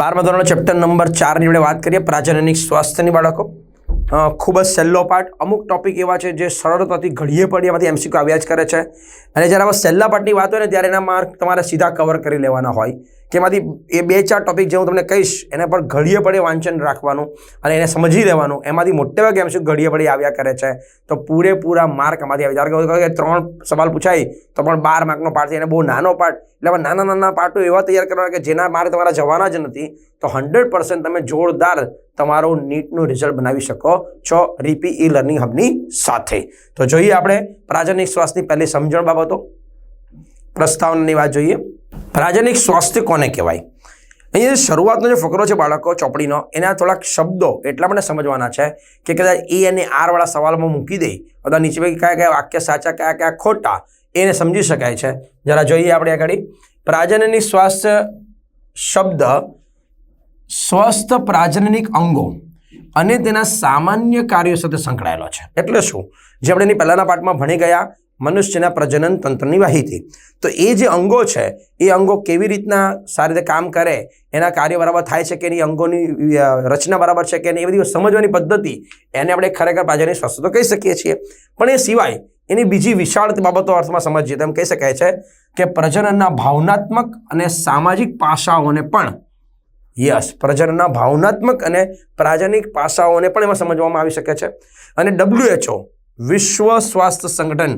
બારમા ધોરણ chapter number ચારની આપણે વાત કરીએ પ્રાજનનિક સ્વાસ્થ્યની બાળકો. ખૂબ જ સહેલો પાઠ. અમુક ટોપિક એવા છે જે સરળતાથી ઘડીએ પડી એમાંથી એમસીક્યુ આવ્યા જ કરે છે. અને જ્યારે આવા સહેલા પાઠની વાત હોય ને, ત્યારે એના માર્ક તમારે સીધા કવર કરી લેવાના હોય. કે એમાંથી એ બે ચાર ટોપિક જે હું તમને કહીશ, એના પર ઘડીએ પડે વાંચન રાખવાનું અને એને સમજી લેવાનું. એમાંથી મોટે ભાગે એમસીક્યુ ઘડીએ પડે આવ્યા કરે છે? તો પૂરેપૂરા માર્ક એમાંથી આવી ધારો કે ત્રણ સવાલ પૂછાય, તો પણ બાર માર્કનો પાઠ છે, એને બહુ નાનો પાઠ. એટલે નાના નાના પાઠો એવા તૈયાર કરવાના કે જેના માર્ક તમારા જવાના જ નથી, તો હંડ્રેડ પર્સન્ટ તમે જોરદાર તમારો નીટનું રિઝલ્ટ બનાવી શકો છો રીપી ઈ લર્નિંગ હબની સાથે. તો જોઈએ આપણે પ્રાજનિક શ્વાસની પહેલી સમજણ બાબતો. પ્રસ્તાવનાની વાત જોઈએ. પ્રાજનિક સ્વાસ્થ્ય કોને કહેવાય? અહીંયા શરૂઆતનો જે ફકરો છે બાળકો, ચોપડીનો, એના થોડાક શબ્દો એટલા માટે સમજવાના છે કે કદાચ એ અને આરવાળા સવાલમાં મૂકી દે, અથવા નીચે પૈકી કયા કયા વાક્ય સાચા, કયા કયા ખોટા, એને સમજી શકાય છે. જરા જોઈએ આપણે આગળ. પ્રાજનની સ્વાસ્થ્ય શબ્દ સ્વસ્થ પ્રાજનનિક અંગો અને તેના સામાન્ય કાર્યો સાથે સંકળાયેલો છે. એટલે શું? જે આપણે એની પહેલાંના પાઠમાં ભણી ગયા મનુષ્યના પ્રજનન તંત્રની માહિતી તો એ જે અંગો છે, એ અંગો કેવી રીતના સારી રીતે કામ કરે, એના કાર્ય બરાબર થાય છે કે એની અંગોની રચના બરાબર છે કે નહીં, એ બધી સમજવાની પદ્ધતિ, એને આપણે ખરેખર પ્રાજનિક સ્વાસ્થ્ય તો કહી શકીએ છીએ. પણ એ સિવાય એની બીજી વિશાળ બાબતો અર્થમાં સમજીએ તો એમ કહી શકાય છે કે પ્રજનનના ભાવનાત્મક અને સામાજિક પાસાઓને પણ, યસ, પ્રજનનના ભાવનાત્મક અને પ્રાજનિક પાસાઓને પણ એમાં સમજવામાં આવી શકે છે. અને ડબ્લ્યુએચઓ વિશ્વ સ્વાસ્થ્ય સંગઠન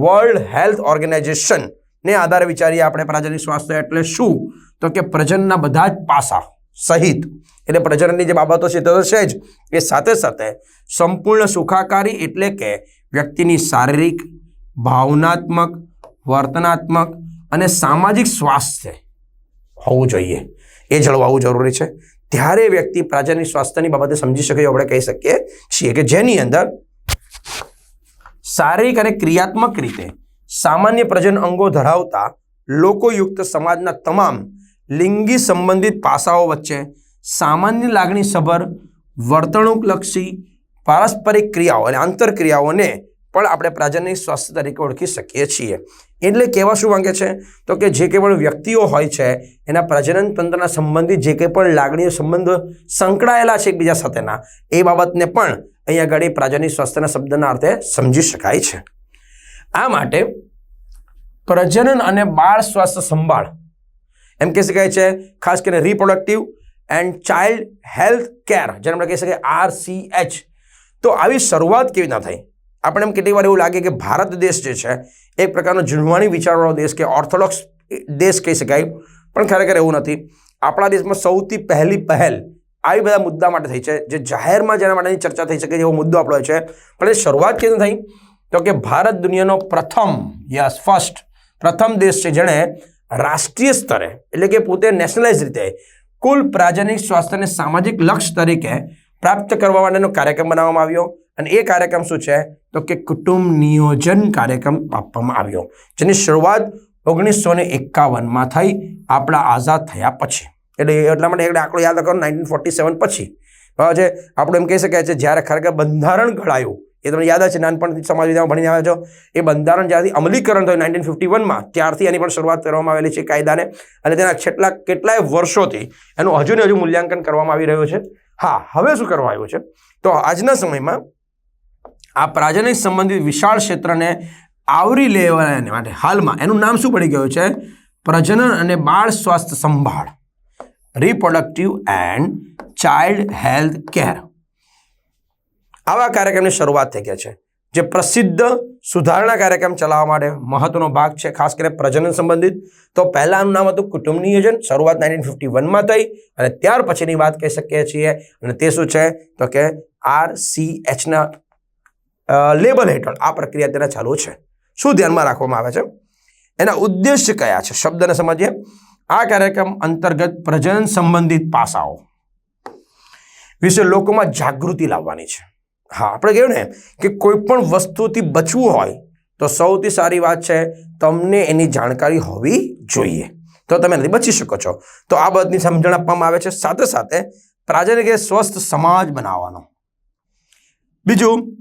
વર્લ્ડ હેલ્થ ઓર્ગેનાઇઝેશન ને આધારે વિચારીએ આપણે પ્રાજનિક સ્વાસ્થ્ય એટલે શું? તો કે પ્રજનના બધા જ પાસા સહિત. એટલે પ્રજનનની જે બાબતો છે તો છે જ. એ સાથે સાથે સંપૂર્ણ સુખાકારી એટલે કે વ્યક્તિની શારીરિક, ભાવનાત્મક, વર્તનાત્મક અને સામાજિક સ્વાસ્થ્ય હોવું જોઈએ. એ જળવાવું જરૂરી છે. ત્યારે વ્યક્તિ પ્રાજનિક સ્વાસ્થ્યની બાબતે સમજી શકે આપણે કહી શકીએ છીએ કે જેની અંદર શારીરિક અને ક્રિયાત્મક રીતે સામાન્ય પ્રજનન અંગો ધરાવતા લોકોયુક્ત સમાજના તમામ લિંગી સંબંધિત પાસાઓ વચ્ચે સામાન્ય લાગણીસભર, વર્તણૂકલક્ષી, પારસ્પરિક ક્રિયાઓ અને આંતરક્રિયાઓને પણ આપણે પ્રજનની સ્વાસ્થ્ય તરીકે ઓળખી શકીએ છીએ. એટલે કહેવા શું માંગે છે? તો કે જે કંઈ પણ વ્યક્તિઓ હોય છે, એના પ્રજનન તંત્રના સંબંધિત જે કંઈ પણ લાગણીઓ સંબંધો સંકળાયેલા છે એકબીજા સાથેના, એ બાબતને પણ અહીંયા આગળ પ્રજાની સ્વાસ્થ્યના શબ્દના અર્થે સમજી શકાય છે. આ માટે પ્રજનન અને બાળ સ્વાસ્થ્ય સંભાળ, એમ કહી શકાય છે, ખાસ કરીને reproductive and child health care જેને આપણે કહી શકીએ આર સી એચ. તો આવી શરૂઆત કેવી રીતના થઈ? આપણે એમ કેટલીક વાર એવું લાગે કે ભારત દેશ જે છે, એક પ્રકારનો જુનવાણી વિચારવાળો દેશ કે ઓર્થોડોક્સ દેશ કહી શકાય, પણ ખરેખર એવું નથી. આપણા દેશમાં સૌથી પહેલી પહેલ આવી બધા મુદ્દા માટે થઈ છે. જે જાહેરમાં જેના માટેની ચર્ચા થઈ શકે એવો મુદ્દો આપણો છે. પણ એ શરૂઆત કેમ થઈ? તો કે ભારત દુનિયાનો પ્રથમ, યસ ફર્સ્ટ પ્રથમ દેશ છે જેણે રાષ્ટ્રીય સ્તરે, એટલે કે પોતે નેશનલાઇઝ રીતે, કુલ પ્રાજનિક સ્વાસ્થ્યને સામાજિક લક્ષ્ય તરીકે પ્રાપ્ત કરવા માટેનો કાર્યક્રમ બનાવવામાં આવ્યો. અને એ કાર્યક્રમ શું છે? તો કે કુટુંબ નિયોજન કાર્યક્રમ આપવામાં આવ્યો, જેની શરૂઆત ઓગણીસો ને એકાવનમાં થઈ, આપણા આઝાદ થયા પછી. એટલે એટલા માટે એક આંકડો યાદ કરો નાઇન્ટીન ફોર્ટી સેવન પછી. બરાબર છે આપણે એમ કહી શકાય છે, જ્યારે ખરેખર બંધારણ ઘડાયું, એ તમને યાદ છે નાનપણથી સમાજ વિદ્યામાં ભણીને આવ્યા છો, એ બંધારણ જ્યારથી અમલીકરણ થયું નાઇન્ટીન ફિફ્ટી વનમાં ત્યારથી એની પણ શરૂઆત કરવામાં આવેલી છે કાયદાને, અને તેના છેલ્લા કેટલાય વર્ષોથી એનું હજુ ને હજુ મૂલ્યાંકન કરવામાં આવી રહ્યું છે. હા, હવે શું કરવા આવ્યું છે? તો આજના સમયમાં આ પ્રાજનિક સંબંધિત વિશાળ ક્ષેત્રને આવરી લેવા માટે હાલમાં એનું નામ શું પડી ગયું છે? પ્રજનન અને બાળ સ્વાસ્થ્ય સંભાળ. Reproductive and child health care આવા કાર્યક્રમની શરૂઆત થઈ ગયા છે, જે પ્રસિદ્ધ સુધારણા કાર્યક્રમ ચલાવવા માટે મહત્વનો ભાગ છે, ખાસ કરીને પ્રજનન સંબંધિત. તો પહેલાંનું નામ હતું કુટુંબ નિયોજન, શરૂઆત નાઇન્ટીન ફિફ્ટી વનમાં થઈ અને ત્યાર પછીની વાત કહી શકીએ છીએ. અને તે શું છે? તો કે આર સી એચના લેબલ હેઠળ આ પ્રક્રિયા તેના ચાલુ છે. શું ધ્યાનમાં રાખવામાં આવે છે? એના ઉદ્દેશ્ય કયા છે? શબ્દને સમજીએ. આ કાર્યક્રમ અંતર્ગત પ્રજનન સંબંધિત પાસાઓ વિશે લોકોમાં જાગૃતિ લાવવાની છે. હા, આપણે કહ્યું ને કે કોઈ પણ વસ્તુથી બચવું હોય તો સૌથી સારી વાત છે તમને એની જાણકારી હોવી જોઈએ. તો તમે એનાથી બચી શકો છો. તો આ બધી સમજણ આપવામાં આવે છે. સાથે સાથે પ્રાજનિક કે સ્વસ્થ સમાજ બનાવવાનો. બીજું,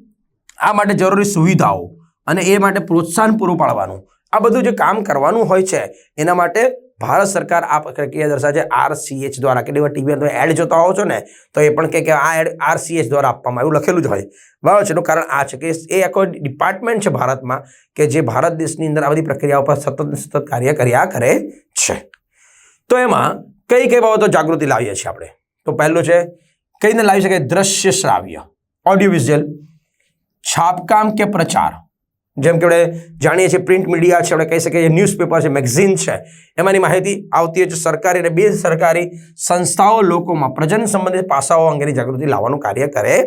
આ માટે જરૂરી સુવિધાઓ અને એ માટે પ્રોત્સાહન પૂરું પાડવાનું. આ બધું જે કામ કરવાનું હોય છે, એના માટે ભારત સરકાર આ પ્રક્રિયા દર્શાવે છે આરસીએચ દ્વારા. કેટલી વાર ટીવી તમે એડ જોતા હોવ છો ને, તો એ પણ કે આ એડ આરસીએચ દ્વારા આપવામાં આવ્યું, લખેલું જ હોય. બરાબર છે? એનું કારણ આ છે કે એ આખો ડિપાર્ટમેન્ટ છે ભારતમાં કે જે ભારત દેશની અંદર આ બધી પ્રક્રિયાઓ પર સતત સતત કાર્ય કર્યા કરે છે. તો એમાં કઈ કઈ બાબતો જાગૃતિ લાવીએ છીએ આપણે? તો પહેલું છે, કઈ રીતે લાવી શકાય? દ્રશ્ય શ્રાવ્ય ઓડિયો વિઝ્યુઅલ છાપકામ કે પ્રચાર. જેમ કે આપણે જાણીએ છીએ પ્રિન્ટ મીડિયા છે, આપણે કહી શકીએ ન્યૂઝપેપર છે મેગઝીન છે. એમાંની માહિતી આવતી હોય છે સરકારી અને બે સરકારી સંસ્થાઓ લોકોમાં પ્રજન સંબંધિત પાસાઓ અંગેની જાગૃતિ લાવવાનું કાર્ય કરે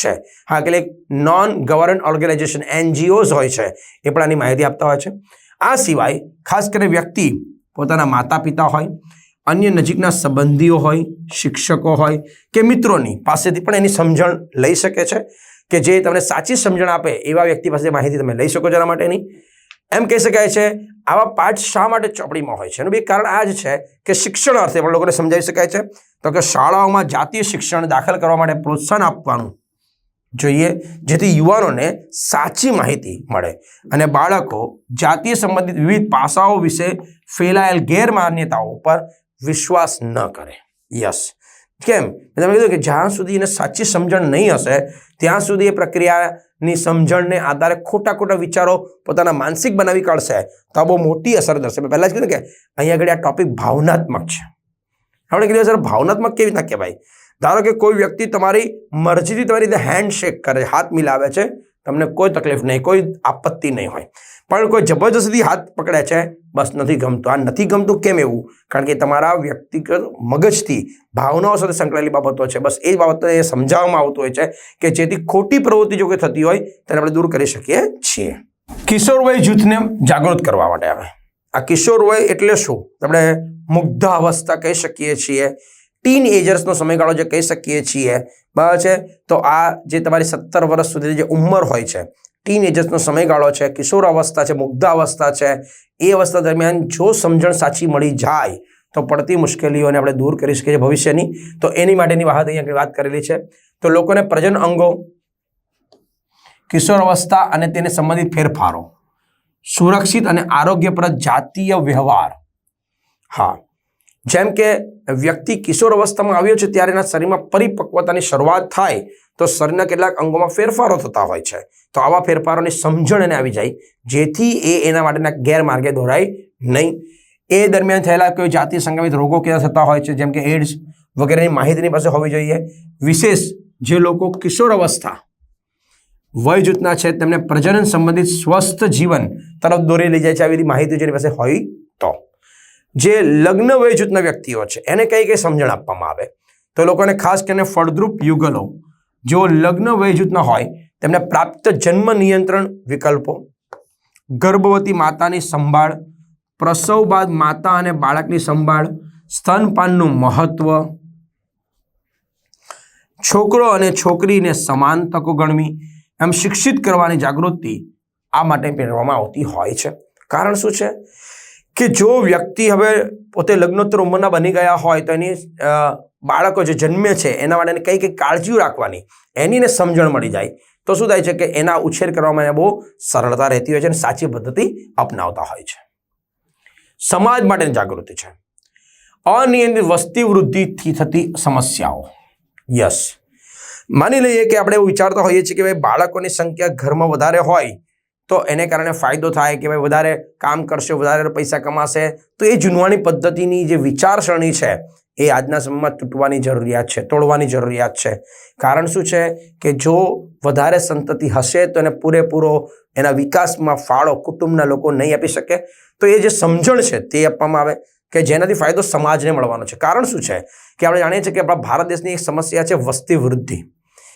છે. હા કેટલીક નોન ગવર્નમેન્ટ ઓર્ગેનાઇઝેશન એનજીઓઝ હોય છે, એ પણ આની માહિતી આપતા હોય છે. આ સિવાય ખાસ કરીને વ્યક્તિ પોતાના માતા પિતા હોય, અન્ય નજીકના સંબંધીઓ હોય, શિક્ષકો હોય કે મિત્રોની પાસેથી પણ એની સમજણ લઈ શકે છે. કે જે તમને સાચી સમજણ આપે એવા વ્યક્તિ પાસે માહિતી તમે લઈ શકો એના માટેની. એમ કહી શકાય છે, આવા પાઠ શા માટે ચોપડીમાં હોય છે? એનું બી કારણ આ જ છે કે શિક્ષણ અર્થે પણ લોકોને સમજાવી શકાય છે. તો કે શાળાઓમાં જાતીય શિક્ષણ દાખલ કરવા માટે પ્રોત્સાહન આપવાનું જોઈએ, જેથી યુવાનોને સાચી માહિતી મળે અને બાળકો જાતીય સંબંધિત વિવિધ પાસાઓ વિશે ફેલાયેલ ગેરમાન્યતાઓ પર વિશ્વાસ ન કરે. યસ. કેમ? તમે કીધું કે જ્યાં સુધી એને સાચી સમજણ નહીં હશે, ત્યાં સુધી એ પ્રક્રિયાની સમજણને આધારે ખોટા ખોટા વિચારો પોતાના માનસિક બનાવી કાઢશે. તો બહુ મોટી અસર થશે મેં પહેલાં જ કીધું કે અહીંયા આગળ આ ટોપિક ભાવનાત્મક છે. આપણે કીધું સર ભાવનાત્મક કેવી રીતના કહેવાય? ધારો કે કોઈ વ્યક્તિ તમારી મરજીથી તમારી રીતે હેન્ડશેક કરે, હાથ મિલાવે છે તમને કોઈ તકલીફ નહીં, કોઈ આપત્તિ નહીં હોય. પણ કોઈ જબરજસ્તી હાથ પકડે છે, બસ નથી ગમતું. આ નથી ગમતું કેમ એવું? કારણ કે તમારા વ્યક્તિગત મગજથી ભાવનાઓ સાથે સંકળાયેલી બાબતો છે. બસ એ બાબતને એ સમજાવવામાં આવતું હોય છે કે જેથી ખોટી પ્રવૃત્તિ જો કે થતી હોય, તેને આપણે દૂર કરી શકીએ છીએ. કિશોરવય જૂથને જાગૃત કરવા માટે આવે. આ કિશોર વય એટલે શું? આપણે મુગ્ધ અવસ્થા કહી શકીએ છીએ. ટીન એજર્સનો સમયગાળો જે કહી શકીએ છીએ. બરાબર છે? તો આ જે તમારી સત્તર વર્ષ સુધીની જે ઉંમર હોય છે ટીન એજર્સનો સમયગાળો છે, કિશોર અવસ્થા છે, મુગ્ધ અવસ્થા છે, એ અવસ્થા દરમિયાન જો સમજણ સાચી મળી જાય, તો પડતી મુશ્કેલીઓને આપણે દૂર કરી શકીએ છીએ ભવિષ્યની. તો એની માટેની વાત અહીંયા વાત કરેલી છે. તો લોકોને પ્રજન અંગો, કિશોર અવસ્થા અને તેને સંબંધિત ફેરફારો, સુરક્ષિત અને આરોગ્યપ્રદ જાતીય વ્યવહાર. હા જેમ કે વ્યક્તિ કિશોર અવસ્થામાં આવ્યો છે ત્યારે એના શરીરમાં પરિપક્વતાની શરૂઆત થાય તો શરીરના કેટલાક અંગોમાં ફેરફારો થતા હોય છે. તો આવા ફેરફારોની સમજણ એને આવી જાય, જેથી એ એના માટેના ગેરમાર્ગે દોરાય નહીં. એ દરમિયાન થયેલા કોઈ જાતિ સંક્રમિત રોગો કેવા થતા હોય છે? જેમ કે એડ્સ વગેરેની માહિતીની પાસે હોવી જોઈએ. વિશેષ જે લોકો કિશોર અવસ્થા, વય જૂથના છે, તેમને પ્રજનન સંબંધિત સ્વસ્થ જીવન તરફ દોરી લઈ જાય છે. આવી બધી માહિતી જેની પાસે હોય તો. જે લગ્ન વય જૂથના વ્યક્તિઓ છે, એને કઈ કઈ સમજણ આપવામાં આવે? તો લોકોને ખાસ કરીને ફળદ્રુપ યુગલો, જેઓ લગ્ન વય જૂથના હોય, તેમને પ્રાપ્ત જન્મ નિયંત્રણ વિકલ્પો, ગર્ભવતી માતાની સંભાળ, પ્રસવ બાદ માતા અને બાળકની સંભાળ સ્તનપાનનું મહત્વ, છોકરો અને છોકરીને સમાન તકો ગણવી, એમ શિક્ષિત કરવાની જાગૃતિ આ માટે પહેરવામાં આવતી હોય છે. કારણ શું છે? કે જો વ્યક્તિ હવે પોતે લગ્નોત્તર ઉંમરના બની ગયા હોય તો એની બાળકો જે જન્મે છે એના માટે કઈ કઈ કાળજીઓ રાખવાની, એનીને સમજણ મળી જાય. તો શું થાય છે કે એના ઉછેર કરવામાં એને બહુ સરળતા રહેતી હોય છે અને સાચી પદ્ધતિ અપનાવતા હોય છે. સમાજ માટેની જાગૃતિ છે. અનિયંત્રિત વસ્તી વૃદ્ધિથી થતી સમસ્યાઓ. યસ. માની લઈએ કે આપણે એવું વિચારતા હોઈએ છીએ કે ભાઈ બાળકોની સંખ્યા ઘરમાં વધારે હોય તો એને કારણે ફાયદો થાય કે ભાઈ વધારે કામ કરશે, વધારે પૈસા કમાશે. તો એ જૂનવાની પદ્ધતિની જે વિચારસરણી છે, એ આજના સમયમાં તૂટવાની જરૂરિયાત છે, તોડવાની જરૂરિયાત છે. કારણ શું છે કે જો વધારે સંતતિ હશે, તો એને પૂરેપૂરો એના વિકાસમાં ફાળો કુટુંબના લોકો નહીં આપી શકે. તો એ જે સમજણ છે, તે આપવામાં આવે કે જેનાથી ફાયદો સમાજને મળવાનો છે. કારણ શું છે કે આપણે જાણીએ છીએ કે આપણા ભારત દેશની એક સમસ્યા છે વસ્તી વૃદ્ધિ.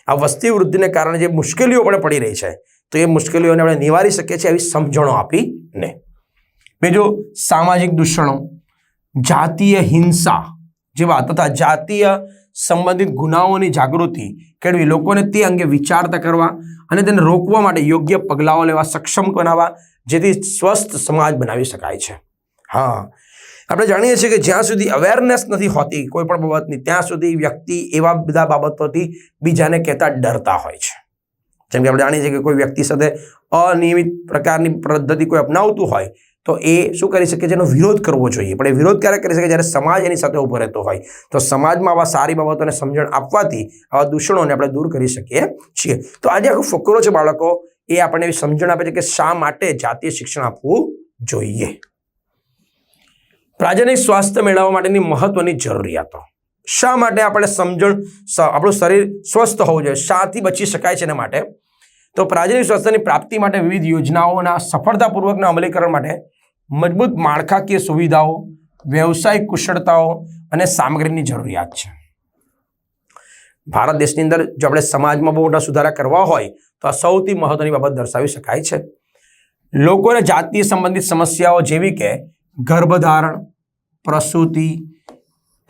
આ વસ્તી વૃદ્ધિને કારણે જે મુશ્કેલીઓ પણ પડી રહી છે તો એ મુશ્કેલીઓને આપણે નિવારી શકીએ છીએ આવી સમજણો આપીને બીજું, સામાજિક દૂષણો, જાતીય હિંસા જેવા તથા જાતીય સંબંધિત ગુનાઓની જાગૃતિ કેળવી લોકોને તે અંગે વિચારતા કરવા અને તેને રોકવા માટે યોગ્ય પગલાઓ લેવા, સક્ષમ બનાવવા, જેથી સ્વસ્થ સમાજ બનાવી શકાય છે. હા. આપણે જાણીએ છીએ કે જ્યાં સુધી અવેરનેસ નથી હોતી કોઈ પણ બાબતની, ત્યાં સુધી વ્યક્તિ એવા બધા બાબતોથી બીજાને કહેતા ડરતા હોય છે. જેમ કે આપણે જાણીએ છીએ કે કોઈ વ્યક્તિ સાથે અનિયમિત પ્રકારની પદ્ધતિ કોઈ અપનાવતું હોય, તો એ શું કરી શકે છે? એનો વિરોધ કરવો જોઈએ. પણ એ વિરોધ ક્યારે કરી શકે? જ્યારે સમાજ એની સાથે ઊભો રહેતો હોય. તો સમાજમાં આવા સારી બાબતોને સમજણ આપવાથી આવા દૂષણોને આપણે દૂર કરી શકીએ છીએ. તો આજે આખો ફકરો છે બાળકો, એ આપણને સમજણ આપે છે કે શા માટે જાતીય શિક્ષણ આપવું જોઈએ. પ્રાજનિક સ્વાસ્થ્ય મેળવવા માટેની મહત્વની જરૂરિયાતો. શા માટે આપણે સમજણ આપણું શરીર સ્વસ્થ હોવું જોઈએ? શાથી બચી શકાય છે એના માટે. તો પ્રાજનિક સ્વાસ્થ્યની પ્રાપ્તિ માટે વિવિધ યોજનાઓના સફળતાપૂર્વકના અમલીકરણ માટે મજબૂત માળખાકીય સુવિધાઓ, વ્યવસાયિક કુશળતાઓ અને સામગ્રીની જરૂરિયાત છે. ભારત દેશની અંદર જો આપણે સમાજમાં બહુ મોટા સુધારા કરવા હોય, તો આ સૌથી મહત્વની બાબત દર્શાવી શકાય છે. લોકોને જાતીય સંબંધિત સમસ્યાઓ જેવી કે ગર્ભધારણ, પ્રસૂતિ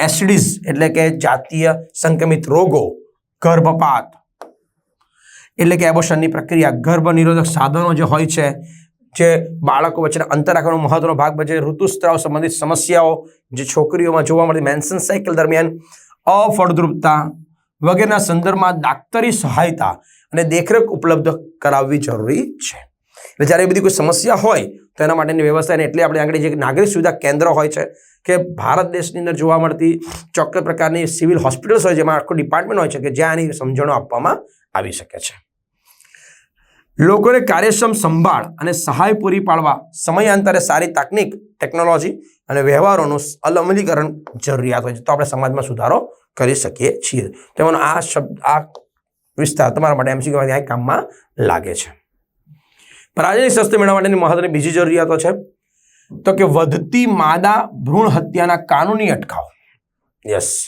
એસિડિસ એટલે કે જાતીય સંક્રમિત રોગો, ગર્ભપાત. એટલે કે એબોશનની પ્રક્રિયા ગર્ભ નિરોધક સાધનો જે હોય છે, જે બાળકો વચ્ચેના અંતર રાખવાનો મહત્વનો ભાગ ભજવે ઋતુસ્ત્રાવ સંબંધિત સમસ્યાઓ જે છોકરીઓમાં જોવા મળતી મેન્સન સાયકલ દરમિયાન અફળદ્રુપતા વગેરેના સંદર્ભમાં ડાક્ટરી સહાયતા અને દેખરેખ ઉપલબ્ધ કરાવવી જરૂરી છે. એટલે જ્યારે એ બધી કોઈ સમસ્યા હોય તો એના માટેની વ્યવસ્થા એટલે આપણે આગળ જે નાગરિક સુવિધા કેન્દ્ર હોય છે કે ભારત દેશની અંદર જોવા મળતી ચોક્કસ પ્રકારની સિવિલ હોસ્પિટલ્સ હોય જેમાં આખું ડિપાર્ટમેન્ટ હોય છે કે જ્યાં આની સમજણો આપવામાં આવી શકે છે. લોકોને કાર્યક્ષમ સંભાળ અને સહાય પૂરી પાડવા સમયાંતરે સારી તકનિક, ટેકનોલોજી અને વ્યવહારોનું અમલીકરણ જરૂરિયાત હોય છે. તો આપણે સમાજમાં સુધારો કરી શકીએ છીએ. તેમાંનો આ શબ્દ આ વિસ્તાર તમારા માટે એમસીક્યુ આ કામમાં લાગે છે. પ્રાજનિક સ્વાસ્થ્ય મેળવવા માટેની મહત્વની બીજી જરૂરિયાતો છે. તો કે વધતી માદા ભ્રૂણ હત્યાના કાનૂની અટકાવ. યસ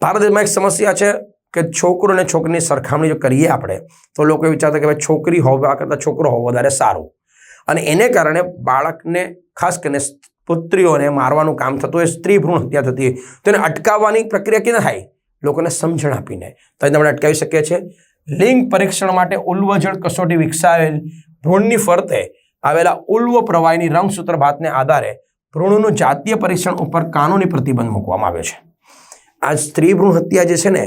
ભારત દેશમાં એક સમસ્યા છે કે છોકરો અને છોકરીની સરખામણી જો કરીએ આપણે, તો લોકો વિચારતા કે ભાઈ છોકરી હોવા કરતાં છોકરો હોવો વધારે સારું. અને એને કારણે બાળકને, ખાસ કરીને પુત્રીઓને મારવાનું કામ થતું હોય, સ્ત્રી ભ્રૂણ હત્યા થતી હોય, તો એને અટકાવવાની પ્રક્રિયા કેવી થાય? લોકોને સમજણ આપીને. તો આપણે અટકાવી શકીએ છીએ. લિંગ પરીક્ષણ માટે ઉલ્વજળ કસોટી વિકસાવેલ, ભ્રૂણની ફરતે આવેલા ઉલ્વ પ્રવાહીની રંગસૂત્ર ભાતને આધારે ભ્રૂણનું જાતીય પરીક્ષણ ઉપર કાનૂની પ્રતિબંધ મૂકવામાં આવ્યો છે. આ સ્ત્રી ભ્રૂણ હત્યા જે છે ને,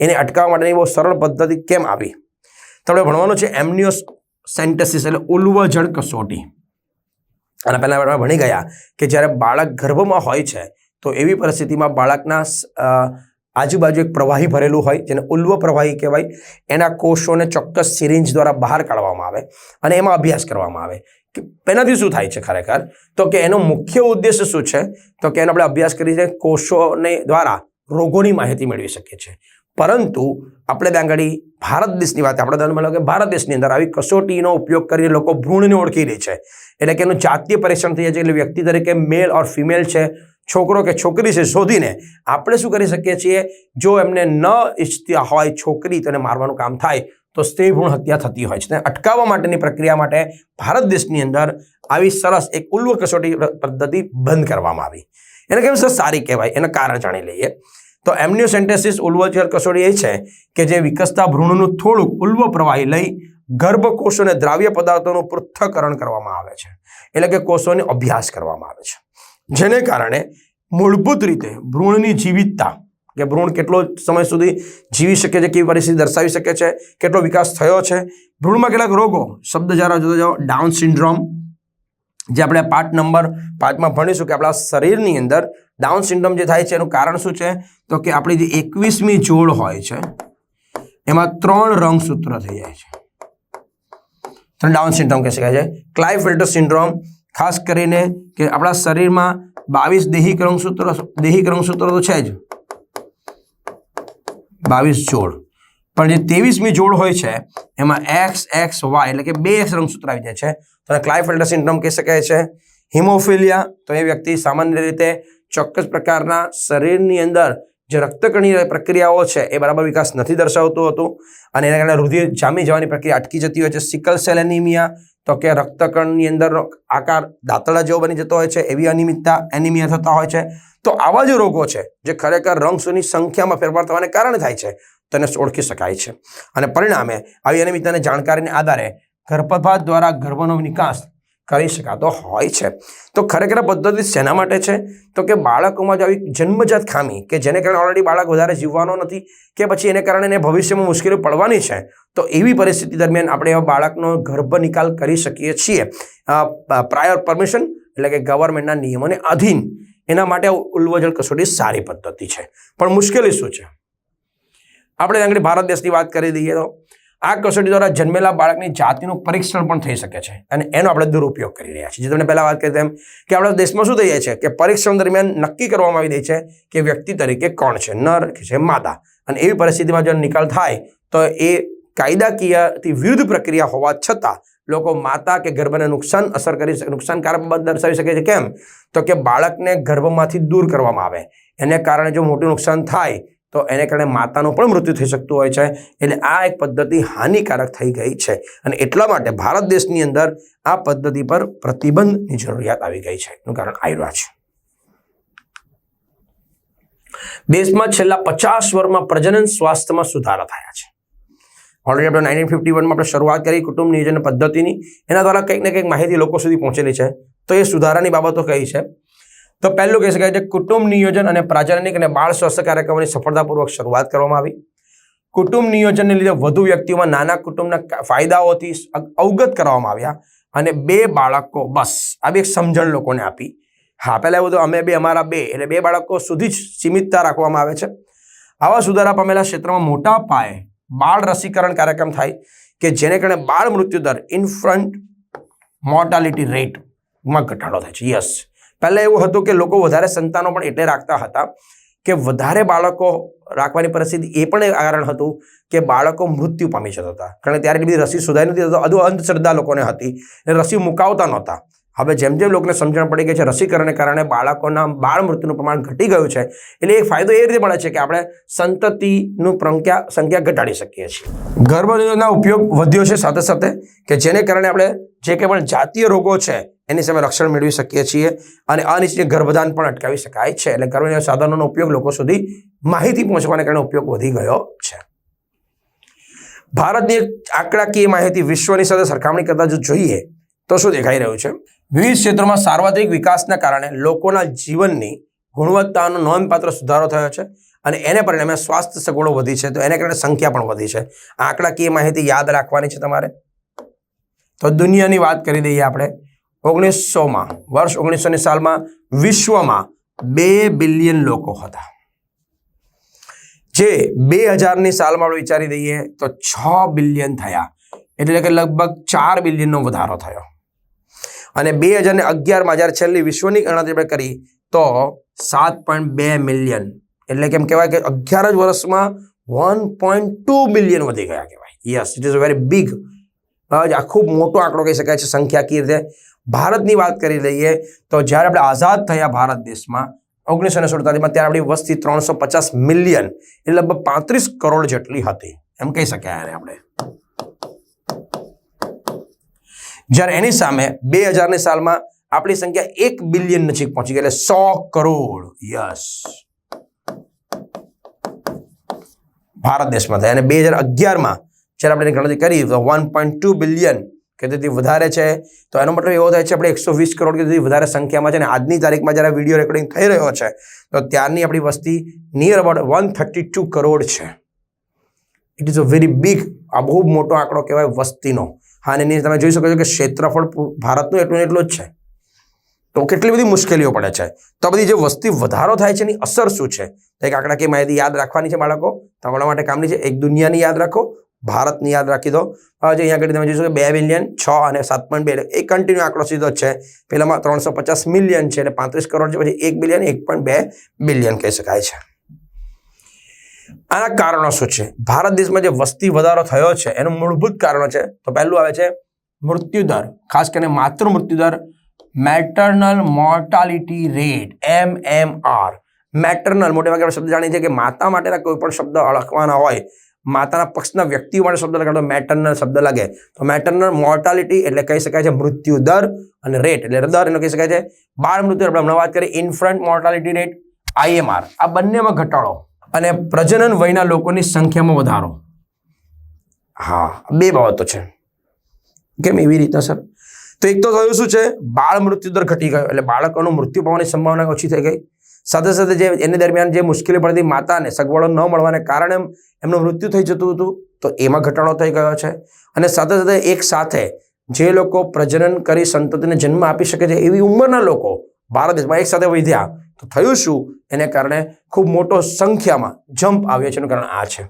એને અટકાવવા માટેની બહુ સરળ પદ્ધતિ કેમ આવી? તમને ભણવાનું છે એમનિયોસ સેન્ટેસિસ એટલે ઉલ્વજળ કસોટી. અને પહેલાં આપણે ભણી ગયા કે જ્યારે બાળક ગર્ભમાં હોય છે, તો એવી પરિસ્થિતિમાં બાળકના આજુબાજુ એક પ્રવાહી ભરેલું હોય, જેને ઉલ્વ પ્રવાહી કહેવાય, એના કોષોને ચોક્કસ સિરિંજ દ્વારા બહાર કાઢવામાં આવે અને એમાં અભ્યાસ કરવામાં આવે. કે એનાથી શું થાય છે ખરેખર? તો કે એનો મુખ્ય ઉદ્દેશ શું છે? તો કે એનો આપણે અભ્યાસ કરીને કોષોને દ્વારા રોગોની માહિતી મેળવી શકીએ છીએ. પરંતુ આપણે ત્યાં આગળ ભારત દેશની વાત, આપણે ધ્યાનમાં લો કે ભારત દેશની અંદર આવી કસોટીનો ઉપયોગ કરીને લોકો ભ્રૂણને ઓળખી રહી છે. એટલે કે એનું જાતીય પરીક્ષણ થઈ જાય છે, એટલે વ્યક્તિ તરીકે મેલ ઓર ફિમેલ છે. છોકરો કે છોકરી છે શોધીને આપણે શું કરી શકીએ છીએ? જો એમને ન ઈચ્છતા હોય છોકરી તો એને મારવાનું કામ થાય, તો સ્ત્રી ભ્રૂણ હત્યા થતી હોય છે. તેને અટકાવવા માટેની પ્રક્રિયા માટે ભારત દેશની અંદર આવી સરસ એક ઉલ્વ કસોટી પદ્ધતિ બંધ કરવામાં આવી. એને કેમ સર સારી કહેવાય. એનું કારણ જાણી લઈએ. તો એમનિયોસેન્ટેસિસ ઉલ્વચર કસોટી એ છે કે જે વિકસતા ભ્રૂણનું થોડુંક ઉલ્વ પ્રવાહી લઈ ગર્ભકોષોને દ્રાવ્ય પદાર્થોનું પૃથ્થકરણ કરવામાં આવે છે. એટલે કે કોષોને અભ્યાસ કરવામાં આવે છે. જેને કારણે મૂળભૂત રીતે ભ્રૂણની જીવિતતા, કે ભ્રૂણ કેટલો સમય સુધી જીવી શકે છે, કેવી પરિસ્થિતિ દર્શાવી શકે છે, કેટલો વિકાસ થયો છે, ભ્રૂણમાં કેટલાક રોગો, શબ્દ જરા જોતા જાઓ, ડાઉન સિન્ડ્રોમ, જે આપણે પાર્ટ નંબર પાંચમાં ભણીશું કે આપણા શરીરની અંદર ડાઉન સિન્ડ્રોમ જે થાય છે, એનું કારણ શું છે, તો કે આપણી જે એકવીસમી જોડ હોય છે, એમાં ત્રણ રંગસૂત્ર થઈ જાય છે. ડાઉન સિન્ડ્રોમ કહી શકાય છે. ક્લાઇફિલ્ટર સિન્ડ્રોમ ખાસ કરીને કે આપણા શરીરમાં બાવીસ દેહી ક્રમસૂત્રો દેહી રંગસૂત્રો તો છે જ. બાવીસ જોડ. પણ જે ત્રેવીસમી જોડ હોય છે, એમાં એક્સ એક્સ વાય એટલે કે બે એક્સ રંગસૂત્ર આવી જાય છે. તો ક્લાઇફિલ્ટર સિન્ડ્રોમ કહી શકાય છે. હિમોફિલિયા તો એ વ્યક્તિ સામાન્ય રીતે ચોક્કસ પ્રકારના શરીરની અંદર જે રક્તકણની પ્રક્રિયાઓ છે એ બરાબર વિકાસ નથી દર્શાવતું હતું અને એના કારણે રુધિર જામી જવાની પ્રક્રિયા અટકી જતી હોય છે. સિકલ સેલ એનિમિયા તો કે રક્તકણની અંદર આકાર દાંતડા જેવો બની જતો હોય છે, એવી અનિયમિતતા એનિમિયા થતા હોય છે. તો આવા જે રોગો છે જે ખરેખર રંગસૂની સંખ્યામાં ફેરફાર થવાને કારણે થાય છે. તેને ઓળખી શકાય છે. અને પરિણામે આવી અનિયમિતતાની જાણકારીને આધારે ગર્ભપાત દ્વારા ગર્ભનો નિકાસ કરી શકાતો હોય છે. તો ખરેખર પદ્ધતિ શેના માટે છે? તો કે બાળકોમાં જ આવી જન્મજાત ખામી કે જેને કારણે ઓલરેડી બાળક વધારે જીવવાનો નથી કે પછી એને કારણે એને ભવિષ્યમાં મુશ્કેલી પડવાની છે, તો એવી પરિસ્થિતિ દરમિયાન આપણે એવા બાળકનો ગર્ભ નિકાલ કરી શકીએ છીએ. પ્રાયર પરમિશન એટલે કે ગવર્મેન્ટના નિયમોને અધીન એના માટે ઉલ્વજળ કસોટી સારી પદ્ધતિ છે. પણ મુશ્કેલી શું છે? આપણે આગળ ભારત દેશની વાત કરી દઈએ તો આ કસોટી દ્વારા જન્મેલા બાળકની જાતિનું પરીક્ષણ પણ થઈ શકે છે અને એનો આપણે દુરુપયોગ કરી રહ્યા છીએ. જે તમને પહેલાં વાત કરી તેમ કે આપણા દેશમાં શું થઈ જાય છે? કે પરીક્ષણ દરમિયાન નક્કી કરવામાં આવી દે છે કે વ્યક્તિ તરીકે કોણ છે? નર કે છે માતા અને એવી પરિસ્થિતિમાં જો નિકાલ થાય, તો એ કાયદાકીયથી વિરુદ્ધ પ્રક્રિયા હોવા છતાં લોકો માતા કે ગર્ભને નુકસાન અસર કરી શકે, નુકસાનકારક બાબત દર્શાવી શકે છે. કેમ? તો કે બાળકને ગર્ભમાંથી દૂર કરવામાં આવે. એને કારણે જો મોટું નુકસાન થાય તો એને કારણે માતાનું પણ મૃત્યુ થઈ શકતું હોય છે. એટલે આ એક પદ્ધતિ હાનિકારક થઈ ગઈ છે. અને એટલા માટે ભારત દેશની અંદર આ પદ્ધતિ પર પ્રતિબંધની જરૂરિયાત આવી ગઈ છે. એનું કારણ રહ્યા છે દેશમાં છેલ્લા પચાસ વર્ષમાં પ્રજનન સ્વાસ્થ્યમાં સુધારા થયા છે. ઓલરેડી આપણે નાઇન્ટીન ફિફ્ટી વનમાં આપણે શરૂઆત કરી કુટુંબ નિયોજન પદ્ધતિની. એના દ્વારા કંઈક ને કંઈક માહિતી લોકો સુધી પહોંચેલી છે. તો એ સુધારાની બાબતો કઈ છે? તો પહેલું કહી શકાય છે કુટુંબ નિયોજન અને પ્રાજનનિક અને બાળ સ્વાસ્થ્ય કાર્યક્રમોની સફળતાપૂર્વક શરૂઆત કરવામાં આવી. કુટુંબ નિયોજનને લીધે વધુ વ્યક્તિઓમાં નાના કુટુંબના ફાયદાઓથી અવગત કરવામાં આવ્યા અને બે બાળકો, બસ, આ બી એક સમજણ લોકોને આપી. હા, પહેલાં એવું હતું, અમે બે, અમારા બે, એટલે બે બાળકો સુધી જ સીમિતતા રાખવામાં આવે છે. આવા સુધારા પામેલા ક્ષેત્રમાં મોટા પાયે બાળ રસીકરણ કાર્યક્રમ થાય કે જેને કારણે બાળ મૃત્યુદર ઇન્ફ્રન્ટ મોર્ટાલિટી રેટમાં ઘટાડો થાય છે. યસ. પહેલાં એવું હતું કે લોકો વધારે સંતાનો પણ એટલે રાખતા હતા કે વધારે બાળકો રાખવાની પરિસ્થિતિ એ પણ એ કારણ હતું કે બાળકો મૃત્યુ પામી જતા હતા. કારણ ત્યારે બધી રસી શોધાઈ નથી બધું અંધશ્રદ્ધા લોકોને હતી. અને રસી મુકાવતા નહોતા. હવે જેમ જેમ લોકોને સમજણ પડી ગઈ છે, રસીકરણને કારણે બાળકોના બાળ મૃત્યુનું પ્રમાણ ઘટી ગયું છે. એટલે એક ફાયદો એ રીતે મળે છે કે આપણે સંતતિનું સંખ્યા સંખ્યા ઘટાડી શકીએ છીએ. ગર્ભનિરોધના ઉપયોગ વધ્યો છે સાથે સાથે કે જેને કારણે આપણે જે કંઈ પણ જાતીય રોગો છે એની સામે રક્ષણ મેળવી શકીએ છીએ અને અનિચ્છનીય ગર્ભદાન પણ અટકાવી શકાય છે. એટલે ગર્ભનિરોધક સાધનોનો ઉપયોગ લોકો સુધી માહિતી પહોંચવાને કારણે ઉપયોગ વધી ગયો છે. ભારતની આંકડાકીય માહિતી વિશ્વની સાથે સરખામણી કરતા જો જોઈએ, તો શું દેખાઈ રહ્યું છે? વિવિધ ક્ષેત્રોમાં સાર્વત્રિક વિકાસના કારણે લોકોના જીવનની ગુણવત્તાનો નોંધપાત્ર સુધારો થયો છે અને એને પરિણામે સ્વાસ્થ્ય સગવડો વધી છે. તો એને કારણે સંખ્યા પણ વધી છે. આંકડાકીય માહિતી યાદ રાખવાની છે તમારે? તો દુનિયાની વાત કરી દઈએ આપણે. ઓગણીસોમાં, વર્ષ ઓગણીસો ની સાલમાં વિશ્વમાં બે બિલિયન લોકો હતા. જે બે હજારની સાલમાં આપણે વિચારી દઈએ તો છ બિલિયન થયા. એટલે કે લગભગ ચાર બિલિયનનો વધારો થયો. અને બે હજાર ને અગિયારમાં જ્યારે છેલ્લી વિશ્વની ગણતરી આપણે કરી તો સાત પોઈન્ટ બે મિલિયન. એટલે કેમ કહેવાય કે અગિયાર જ વર્ષમાં વન પોઈન્ટ ટુ બિલિયન વધી ગયા કહેવાય. Yes it is a very big ખૂબ મોટો આંકડો કહી શકાય છે સંખ્યાકીય રીતે. ભારતની વાત કરી લઈએ તો જ્યારે આપણે આઝાદ થયા ભારત દેશમાં, ઓગણીસો ને સુડતાલીસમાં, ત્યારે આપણી વસ્તી ત્રણસો પચાસ મિલિયન, એટલે લગભગ પાંત્રીસ કરોડ જેટલી હતી. એમ કહી શકાય આને આપણે. જ્યારે એની સામે બે હજારની સાલમાં આપણી સંખ્યા એક બિલિયન નજીક પહોંચી ગઈ, એટલે સો કરોડ. યસ. ભારત દેશમાં થાય. અને બે હજાર અગિયારમાં જ્યારે આપણે એની ગણતરી કરી, તો વન પોઈન્ટ ટુ બિલિયન કે તેથી વધારે છે. તો એનો મતલબ એવો થાય છે, આપણે એકસો વીસ કરોડ કે તેથી વધારે સંખ્યામાં છે અને આજની તારીખમાં જ્યારે વીડિયો રેકોર્ડિંગ થઈ રહ્યો છે, તો ત્યારની આપણી વસ્તી near about one thirty two crore છે. It is a very big આ બહુ મોટો આંકડો કહેવાય વસ્તીનો. હા, અને તમે જોઈ શકો છો કે ક્ષેત્રફળ ભારતનું એટલું એટલું જ છે. તો કેટલી બધી મુશ્કેલીઓ પડે છે. તો બધી જે વસ્તી વધારો થાય છે એની અસર શું છે? તો એક આંકડાકીય માહિતી યાદ રાખવાની છે બાળકો. તમારા માટે કામની છે, એક દુનિયાની યાદ રાખો. ભારતની યાદ રાખી દો. હજી અહીંયા આગળ તમે જોઈશું કે બે બિલિયન છ અને સાત પોઈન્ટ બે એ કન્ટિન્યુ આંકડો સીધો છે. પહેલામાં ત્રણસો પચાસ મિલિયન છે એટલે પાંત્રીસ કરોડ છે, પછી એક બિલિયન એક પોઈન્ટ બે બિલિયન કહી શકાય છે. આના કારણો શું છે? ભારત દેશમાં જે વસ્તી વધારો થયો છે, એનું મૂળભૂત કારણો છે. તો પહેલું આવે છે મૃત્યુદર ખાસ કરીને માતૃ મૃત્યુદર maternal mortality rate M M R maternal મોટે ભાગે શબ્દ જાણીએ છીએ કે માતા માટેના કોઈ પણ શબ્દ અળખવાના હોય માતાના પક્ષના વ્યક્તિઓ માટે શબ્દ લગાડો મેટર્નલ શબ્દ લાગે. તો મેટર્નલ મોર્ટાલિટી એટલે કહી શકાય છે મૃત્યુ દર અને રેટ એટલે દર એનો કહી શકાય છે બાળ મૃત્યુ. આપણે હમણાં વાત કરીએ ઇન્ફ્રન્ટ મોર્ટાલિટી રેટ આઈએમઆર આ બંનેમાં ઘટાડો અને પ્રજનન વયના લોકોની સંખ્યામાં વધારો. હા, બે બાબતો છે. કેમ એવી રીતના, સર? તો એક તો થયું શું છે? બાળ મૃત્યુ દર ઘટી ગયો. એટલે બાળકોનું મૃત્યુ પામવાની સંભાવના ઓછી થઈ ગઈ. સાથે સાથે જે એની દરમિયાન જે મુશ્કેલી પડતી માતાને સગવડો ન મળવાને કારણે એમનું મૃત્યુ થઈ જતું હતું, તો એમાં ઘટાડો થઈ ગયો છે. અને સાથે સાથે એક સાથે જે લોકો પ્રજનન કરી સંતતિને જન્મ આપી શકે છે એવી ઉંમરના લોકો ભારત દેશમાં એક સાથે વધ્યા, તો થયું શું? એને કારણે ખૂબ મોટો સંખ્યામાં જમ્પ આવ્યો છે એનું કારણ આ છે.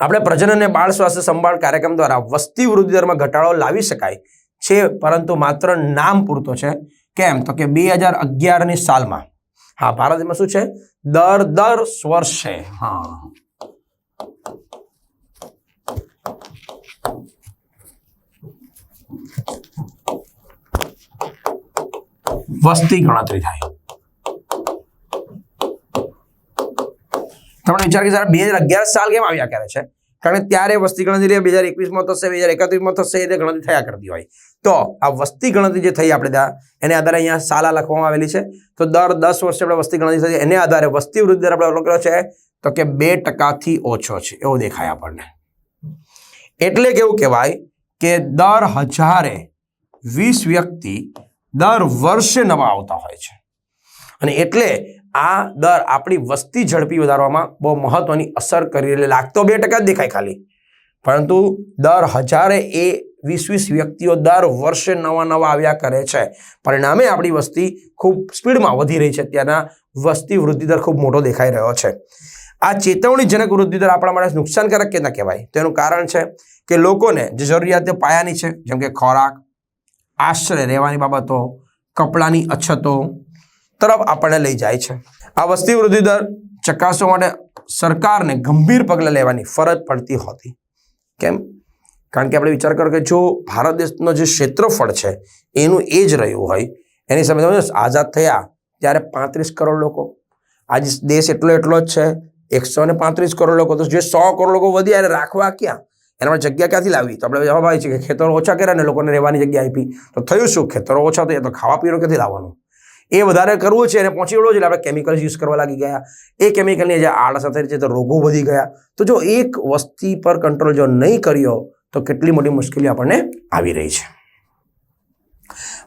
આપણે પ્રજનન અને બાળ સ્વાસ્થ્ય સંભાળ કાર્યક્રમ દ્વારા વસ્તી વૃદ્ધિ દરમાં ઘટાડો લાવી શકાય છે, પરંતુ માત્ર નામ પૂરતો છે. કેમ? તો કે બે હજાર અગિયારની સાલમાં હા, ભારતમાં શું છે? દર દર વર્ષે, હા. વસ્તી ગણતરી થાય. તમને વિચાર કે બે હજાર અગિયાર સાલ કેમ આવ્યા? કરે છે? કારણ કે ત્યારે વસ્તી ગણતરી બે હજાર એકવીસમાં થશે, બે હજાર એકત્રીસમાં થશે એ રીતે ગણતરી થયા કરતી હોય. તો આ વસ્તી ગણતરી જે થઈ આપણે ત્યાં, એને આધારે અહીંયા સાલા લખવામાં આવેલી છે. તો દર દસ વર્ષે આપણે વસ્તી ગણતરી થઈ એને આધારે વસ્તી વૃદ્ધિ આપણે અવલોકન છે, તો કે બે ટકાથી ઓછો છે, એવું દેખાય આપણને. એટલે કેવું કહેવાય કે દર હજારે વીસ વ્યક્તિ દર વર્ષે નવા આવતા હોય છે. અને એટલે આ દર આપણી વસ્તી ઝડપી વધારવામાં બહુ મહત્વની અસર કરી એટલે લાગતો બે ટકા જ દેખાય ખાલી. પરંતુ દર હજારે એ વીસ વીસ વ્યક્તિઓ દર વર્ષે નવા નવા આવ્યા કરે છે. પરિણામે આપણી વસ્તી ખૂબ સ્પીડમાં વધી રહી છે. ત્યાંના વસ્તી વૃદ્ધિ દર ખૂબ મોટો દેખાઈ રહ્યો છે. આ ચેતવણીજનક વૃદ્ધિ દર આપણા માટે નુકસાનકારક કે ના કહેવાય? તેનું કારણ છે કે લોકોને જે જરૂરિયાતો પાયાની છે, જેમ કે ખોરાક, આશ્રય, રહેવાની બાબતો, કપડાની અછતો તરફ આપણને લઈ જાય છે. આ વસ્તી વૃદ્ધિ દર ચકાસવા માટે સરકારને ગંભીર પગલાં લેવાની ફરજ પડતી હોતી. કેમ? કારણ કે આપણે વિચાર કરો કે જો ભારત દેશનો જે ક્ષેત્રફળ છે, એનું એ જ રહ્યું હોય, એની સામે તમે આઝાદ થયા ત્યારે પાંત્રીસ કરોડ લોકો. આજે દેશ એટલો એટલો જ છે, એકસો ને પાંત્રીસ કરોડ લોકો. તો જે સો કરોડ લોકો વધ્યા એને રાખવા ક્યાં? એના માટે જગ્યા ક્યાંથી લાવી? તો આપણે જવાબ આવી છે કે ખેતરો ઓછા કર્યા ને લોકોને રહેવાની જગ્યા આપી. તો થયું શું? ખેતરો ઓછા થયા તો ખાવા પીવાનું ક્યાંથી લાવવાનું? એ વધારે કરવું છે અને પહોંચી વળવું છે એટલે આપણે કેમિકલ્સ યુઝ કરવા લાગી ગયા. એ કેમિકલની જે આડઅસર થઈ છે તો રોગો વધી ગયા. તો જો એક વસ્તી પર કંટ્રોલ જો નહીં કર્યો, તો કેટલી મોટી મુશ્કેલી આપણને આવી રહી છે.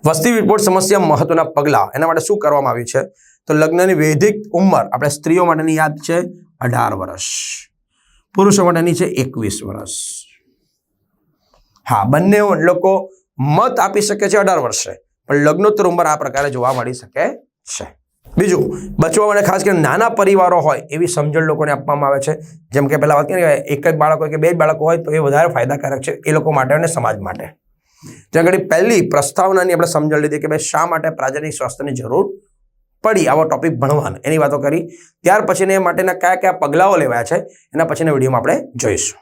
વસ્તી વિપોટ સમસ્યા મહત્વના પગલાં. એના માટે શું કરવામાં આવ્યું છે? તો લગ્નની વૈધિક ઉંમર આપણે સ્ત્રીઓ માટેની યાદ છે અઢાર વર્ષ. પુરુષો માટેની છે એકવીસ વર્ષ. હા, બંને લોકો મત આપી શકે છે અઢાર વર્ષે. પણ લગ્નોત્તર ઉંમર આ પ્રકારે જોવા મળી શકે છે. બીજું, બચવા માટે ખાસ કરીને નાના પરિવારો હોય એવી સમજણ લોકોને આપવામાં આવે છે. જેમ કે પહેલાં વાત કરીએ એક જ બાળક હોય કે બે જ બાળકો હોય તો એ વધારે ફાયદાકારક છે એ લોકો માટે અને સમાજ માટે. ત્યાં આગળ પહેલી પ્રસ્તાવનાની આપણે સમજણ લીધી કે ભાઈ શા માટે પ્રાજનિક સ્વાસ્થ્યની જરૂર પડી? આવો ટોપિક ભણવાનો. એની વાતો કરી. ત્યાર પછીને એ માટેના કયા કયા પગલાઓ લેવાયા છે? એના પછીના વિડીયોમાં આપણે જોઈશું.